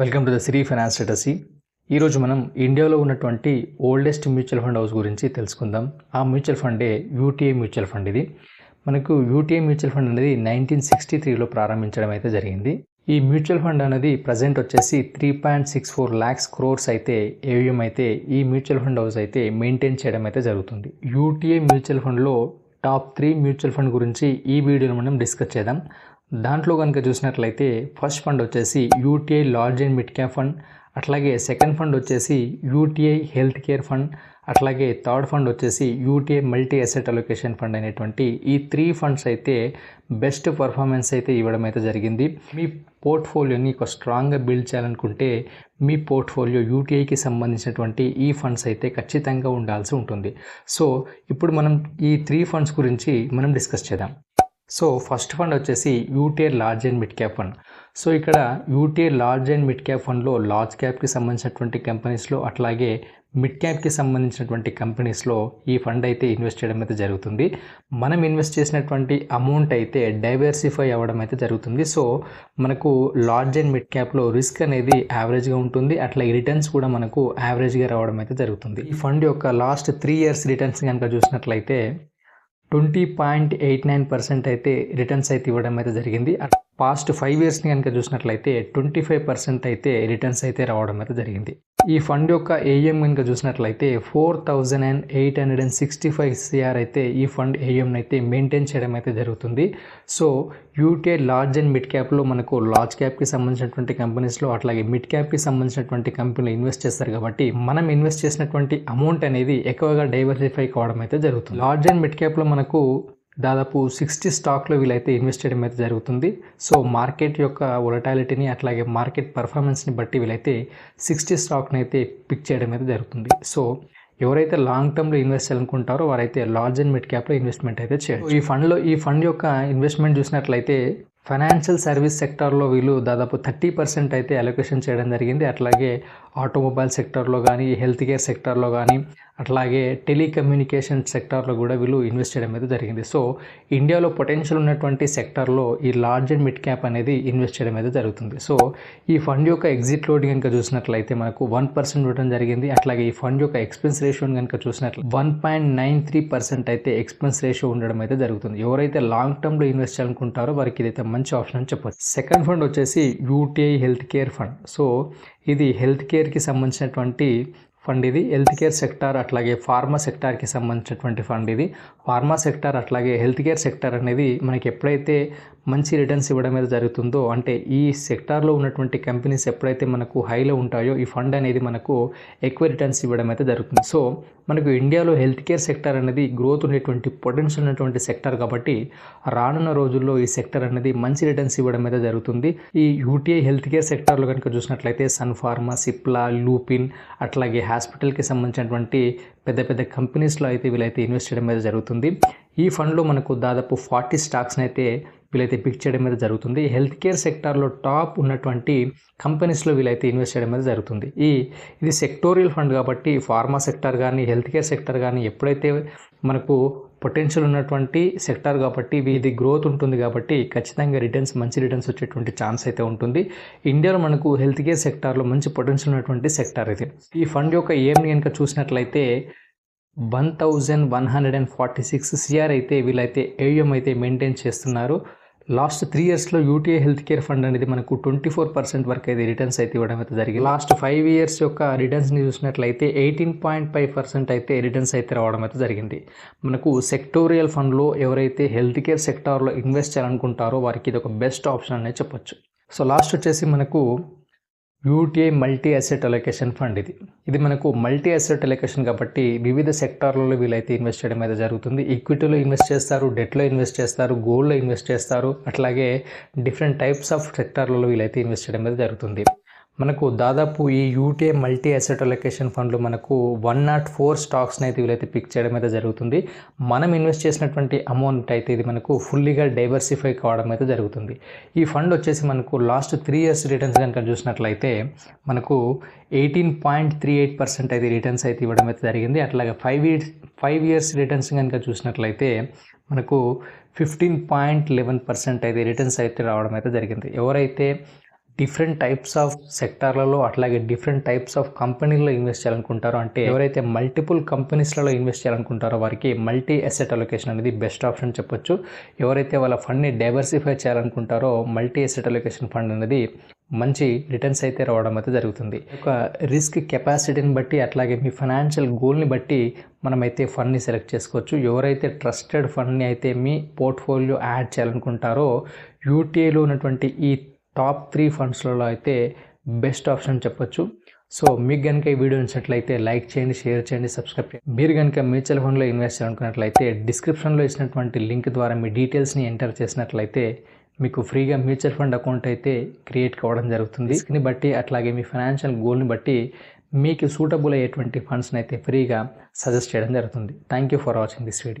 Welcome to the Siri finance status ఈరోజు మనం ఇండియాలో ఉన్నటువంటి ఓల్డెస్ట్ మ్యూచువల్ ఫండ్ హౌస్ గురించి తెలుసుకుందాం. ఆ మ్యూచువల్ ఫండే యూటీఐ మ్యూచువల్ ఫండ్ ఇది. మనకు యూటీఐ మ్యూచువల్ ఫండ్ అనేది నైన్టీన్ సిక్స్టీ త్రీలో ప్రారంభించడం అయితే జరిగింది. ఈ మ్యూచువల్ ఫండ్ అనేది ప్రజెంట్ వచ్చేసి three point six four lakhs crores అయితే ఏవిఎం అయితే ఈ మ్యూచువల్ ఫండ్ హౌస్ అయితే మెయింటైన్ చేయడం అయితే జరుగుతుంది. యూటీఐ మ్యూచువల్ ఫండ్లో టాప్ త్రీ మ్యూచువల్ ఫండ్ గురించి ఈ వీడియోలో మనం డిస్కస్ చేద్దాం. దాంట్లో కనుక చూసినట్లయితే ఫస్ట్ ఫండ్ వచ్చేసి UTI large and mid cap fund అట్లాగే సెకండ్ ఫండ్ వచ్చేసి యూటీఐ హెల్త్ కేర్ ఫండ్ అట్లాగే థర్డ్ ఫండ్ వచ్చేసి UTI multi asset allocation fund అనేటువంటి ఈ త్రీ ఫండ్స్ అయితే బెస్ట్ పర్ఫార్మెన్స్ అయితే ఇవ్వడం అయితే జరిగింది. మీ పోర్ట్ఫోలియోని ఒక స్ట్రాంగ్గా బిల్డ్ చేయాలనుకుంటే మీ పోర్ట్ఫోలియో యూటీఐకి సంబంధించినటువంటి ఈ ఫండ్స్ అయితే ఖచ్చితంగా ఉండాల్సి ఉంటుంది. సో ఇప్పుడు మనం ఈ త్రీ ఫండ్స్ గురించి మనం డిస్కస్ చేద్దాం. సో ఫస్ట్ ఫండ్ వచ్చేసి UTI large and mid cap fund. So ఇక్కడ UTI large and mid cap ఫండ్లో లార్జ్ క్యాప్కి సంబంధించినటువంటి కంపెనీస్లో అట్లాగే మిడ్ క్యాప్కి సంబంధించినటువంటి కంపెనీస్లో ఈ ఫండ్ అయితే ఇన్వెస్ట్ చేయడం అయితే జరుగుతుంది. మనం ఇన్వెస్ట్ చేసినటువంటి అమౌంట్ అయితే డైవర్సిఫై అవ్వడం అయితే జరుగుతుంది. సో మనకు లార్జ్ అండ్ మిడ్ క్యాప్లో రిస్క్ అనేది యావరేజ్గా ఉంటుంది. అట్లా రిటర్న్స్ కూడా మనకు యావరేజ్గా రావడం అయితే జరుగుతుంది. ఈ ఫండ్ యొక్క లాస్ట్ త్రీ ఇయర్స్ రిటర్న్స్ కనుక చూసినట్లయితే twenty point eight nine percent అయితే రిటర్న్స్ అయితే ఇవ్వడం అయితే జరిగింది. పాస్ట్ ఫైవ్ ఇయర్స్ని కనుక చూసినట్లయితే ట్వంటీ ఫైవ్ పర్సెంట్ అయితే రిటర్న్స్ అయితే రావడం అయితే జరిగింది. ఈ ఫండ్ యొక్క ఏఎం కనుక చూసినట్లయితే four thousand and eight hundred and sixty five CR అయితే ఈ ఫండ్ ఏఎంని అయితే మెయింటైన్ చేయడం అయితే జరుగుతుంది. So UTI large and mid క్యాప్లో మనకు లార్జ్ క్యాప్కి సంబంధించినటువంటి కంపెనీస్లో అట్లాగే మిడ్ క్యాప్కి సంబంధించినటువంటి కంపెనీలు ఇన్వెస్ట్ చేస్తారు కాబట్టి మనం ఇన్వెస్ట్ చేసినటువంటి అమౌంట్ అనేది ఎక్కువగా డైవర్సిఫై కావడం అయితే జరుగుతుంది. లార్జ్ అండ్ మిడ్ క్యాప్లో మనకు దాదాపు సిక్స్టీ స్టాక్లో వీళ్ళైతే ఇన్వెస్ట్ చేయడం అయితే జరుగుతుంది. సో మార్కెట్ యొక్క ఒలటాలిటీని అట్లాగే మార్కెట్ పర్ఫార్మెన్స్ని బట్టి వీళ్ళైతే సిక్స్టీ స్టాక్ని అయితే పిక్ చేయడం అయితే జరుగుతుంది. సో ఎవరైతే లాంగ్ టర్మ్లో ఇన్వెస్ట్ చేయాలనుకుంటారో వారైతే లార్జ్ అండ్ మిడ్ క్యాప్లో ఇన్వెస్ట్మెంట్ అయితే చేయాలి ఈ ఫండ్లో ఈ ఫండ్ యొక్క ఇన్వెస్ట్మెంట్ చూసినట్లయితే ఫైనాన్షియల్ సర్వీస్ సెక్టార్లో వీళ్ళు దాదాపు థర్టీ పర్సెంట్ అయితే అలొకేషన్ చేయడం జరిగింది. అట్లాగే ఆటోమొబైల్ సెక్టార్లో కానీ హెల్త్ కేర్ సెక్టార్లో కానీ అట్లాగే టెలికమ్యూనికేషన్ సెక్టార్లో కూడా వీళ్ళు ఇన్వెస్ట్ చేయడం అయితే జరిగింది. సో ఇండియాలో పొటెన్షియల్ ఉన్నటువంటి సెక్టార్లో ఈ లార్జ్ అండ్ మిడ్ క్యాప్ అనేది ఇన్వెస్ట్ చేయడం అయితే జరుగుతుంది. సో ఈ ఫండ్ యొక్క ఎగ్జిట్ లోడ్ కనుక చూసినట్లయితే మనకు వన్ పర్సెంట్ ఇవ్వడం జరిగింది. అట్లాగే ఈ ఫండ్ యొక్క ఎక్స్పెన్స్ రేషియో కనుక చూసినట్లు one point nine three percent అయితే ఎక్స్పెన్స్ రేషియో ఉండడం అయితే జరుగుతుంది. ఎవరైతే లాంగ్ టర్మ్లో ఇన్వెస్ట్ చేయాలనుకుంటారో వారికి ఇదైతే మంచి ఆప్షన్ అని చెప్పొచ్చు. సెకండ్ ఫండ్ వచ్చేసి UTI health care fund. So ఇది హెల్త్ కేర్కి సంబంధించినటువంటి ఫండ్ ఇది. హెల్త్ కేర్ సెక్టార్ అట్లాగే ఫార్మా సెక్టార్కి సంబంధించినటువంటి ఫండ్ ఇది. ఫార్మా సెక్టార్ అట్లాగే హెల్త్ కేర్ సెక్టార్ అనేది మనకి ఎప్పుడైతే మంచి రిటర్న్స్ ఇవ్వడం అనేది జరుగుతుందో అంటే ఈ సెక్టార్లో ఉన్నటువంటి కంపెనీస్ ఎప్పుడైతే మనకు హైలో ఉంటాయో ఈ ఫండ్ అనేది మనకు ఎక్కువ రిటర్న్స్ ఇవ్వడం అయితే జరుగుతుంది. సో మనకు ఇండియాలో హెల్త్ కేర్ సెక్టర్ అనేది గ్రోత్ ఉండేటువంటి పొటెన్షియల్ ఉన్నటువంటి సెక్టర్ కాబట్టి రానున్న రోజుల్లో ఈ సెక్టర్ అనేది మంచి రిటర్న్స్ ఇవ్వడం అయితే జరుగుతుంది. ఈ యూటీఐ హెల్త్ కేర్ సెక్టార్లో కనుక చూసినట్లయితే సన్ ఫార్మా సిప్లా లూపిన్ అట్లాగే హాస్పిటల్కి సంబంధించినటువంటి పెద్ద పెద్ద కంపెనీస్లో అయితే వీళ్ళైతే ఇన్వెస్ట్ చేయడం అయితే జరుగుతుంది. ఈ ఫండ్లో మనకు దాదాపు ఫార్టీ స్టాక్స్ని అయితే వీళ్ళైతే పిక్ చేయడం మీద జరుగుతుంది. హెల్త్ కేర్ సెక్టార్లో టాప్ ఉన్నటువంటి కంపెనీస్లో వీళ్ళైతే ఇన్వెస్ట్ చేయడం మీద జరుగుతుంది. ఈ ఇది సెక్టోరియల్ ఫండ్ కాబట్టి ఫార్మా సెక్టార్ కానీ హెల్త్ కేర్ సెక్టర్ కానీ ఎప్పుడైతే మనకు పొటెన్షియల్ ఉన్నటువంటి సెక్టార్ కాబట్టి ఇది గ్రోత్ ఉంటుంది కాబట్టి ఖచ్చితంగా రిటర్న్స్ మంచి రిటర్న్స్ వచ్చేటువంటి ఛాన్స్ అయితే ఉంటుంది. ఇండియాలో మనకు హెల్త్ కేర్ సెక్టార్లో మంచి పొటెన్షియల్ ఉన్నటువంటి సెక్టార్ ఇది. ఈ ఫండ్ యొక్క ఏం కనుక చూసినట్లయితే one thousand one hundred and forty six CR అయితే వీళ్ళైతే ఏఎం అయితే మెయింటైన్ చేస్తున్నారు. లాస్ట్ త్రీ ఇయర్స్లో యూటీఐ హెల్త్ కేర్ ఫండ్ అనేది మనకు ట్వంటీ ఫోర్ పర్సెంట్ వరకు అయితే రిటర్న్స్ అయితే ఇవ్వడం అయితే జరిగింది. లాస్ట్ ఫైవ్ ఇయర్స్ యొక్క రిటర్న్స్ని చూసినట్లయితే ఎయిటీన్ పాయింట్ ఫైవ్ పర్సెంట్ అయితే రిటర్న్స్ అయితే రావడం అయితే జరిగింది. మనకు సెక్టోరియల్ ఫండ్లో ఎవరైతే హెల్త్ కేర్ సెక్టార్లో ఇన్వెస్ట్ చేయాలనుకుంటారో వారికి ఇది ఒక బెస్ట్ ఆప్షన్ అనేది చెప్పొచ్చు. సో లాస్ట్ వచ్చేసి మనకు UTI multi asset allocation fund ఇది. ఇది మనకు మల్టీ అసెట్ అలొకేషన్ కాబట్టి వివిధ సెక్టార్లలో వీళ్ళైతే ఇన్వెస్ట్ చేయడం అయితే జరుగుతుంది. ఈక్విటీలో ఇన్వెస్ట్ చేస్తారు డెట్లో ఇన్వెస్ట్ చేస్తారు గోల్డ్లో ఇన్వెస్ట్ చేస్తారు. అట్లాగే డిఫరెంట్ టైప్స్ ఆఫ్ సెక్టార్లలో వీళ్ళైతే ఇన్వెస్ట్ చేయడం అయితే జరుగుతుంది. మనకు దాదాపు ఈ యూటీఏ మల్టీ అసెట్ అలొకేషన్ ఫండ్లు మనకు వన్ నాట్ ఫోర్ స్టాక్స్ని అయితే వీళ్ళైతే పిక్ చేయడం అయితే జరుగుతుంది. మనం ఇన్వెస్ట్ చేసినటువంటి అమౌంట్ అయితే ఇది మనకు ఫుల్లీగా డైవర్సిఫై కావడం అయితే జరుగుతుంది. ఈ ఫండ్ వచ్చేసి మనకు లాస్ట్ త్రీ ఇయర్స్ రిటర్న్స్ కనుక చూసినట్లయితే మనకు eighteen point three eight percent అయితే రిటర్న్స్ అయితే ఇవ్వడం అయితే జరిగింది. అట్లాగే five years five years returns కనుక చూసినట్లయితే మనకు ఫిఫ్టీన్ పాయింట్ లెవెన్ పర్సెంట్ అయితే రిటర్న్స్ అయితే రావడం అయితే జరిగింది. ఎవరైతే డిఫరెంట్ టైప్స్ ఆఫ్ సెక్టార్లలో అట్లాగే డిఫరెంట్ టైప్స్ ఆఫ్ కంపెనీల్లో ఇన్వెస్ట్ చేయాలనుకుంటారో అంటే ఎవరైతే మల్టిపుల్ కంపెనీస్లలో ఇన్వెస్ట్ చేయాలనుకుంటారో వారికి మల్టీ అసెట్ అలొకేషన్ అనేది బెస్ట్ ఆప్షన్ చెప్పొచ్చు. ఎవరైతే వాళ్ళ ఫండ్ని డైవర్సిఫై చేయాలనుకుంటారో మల్టీ అసెట్ అలొకేషన్ ఫండ్ అనేది మంచి రిటర్న్స్ అయితే రావడం అయితే జరుగుతుంది. ఒక రిస్క్ కెపాసిటీని బట్టి అట్లాగే మీ ఫైనాన్షియల్ గోల్ని బట్టి మనమైతే ఫండ్ని సెలెక్ట్ చేసుకోవచ్చు. ఎవరైతే ట్రస్టెడ్ ఫండ్ని అయితే మీ పోర్ట్ఫోలియో యాడ్ చేయాలనుకుంటారో యూటీఐలో ఉన్నటువంటి ఈ టాప్ త్రీ ఫండ్స్లలో అయితే బెస్ట్ ఆప్షన్ చెప్పొచ్చు. సో మీకు కనుక ఈ వీడియో నచ్చినట్లయితే లైక్ చేయండి షేర్ చేయండి సబ్స్క్రైబ్ చేయండి. మీరు కనుక మ్యూచువల్ ఫండ్లో ఇన్వెస్ట్ చేయాలనుకున్నట్లయితే డిస్క్రిప్షన్లో ఇచ్చినటువంటి లింక్ ద్వారా మీ డీటెయిల్స్ని ఎంటర్ చేసినట్లయితే మీకు ఫ్రీగా మ్యూచువల్ ఫండ్ అకౌంట్ అయితే క్రియేట్ కావడం జరుగుతుంది. రిస్క్ని బట్టి అట్లాగే మీ ఫైనాన్షియల్ గోల్ని బట్టి మీకు సూటబుల్ అయ్యేటువంటి ఫండ్స్ని అయితే ఫ్రీగా సజెస్ట్ చేయడం జరుగుతుంది. Thank you for watching this video.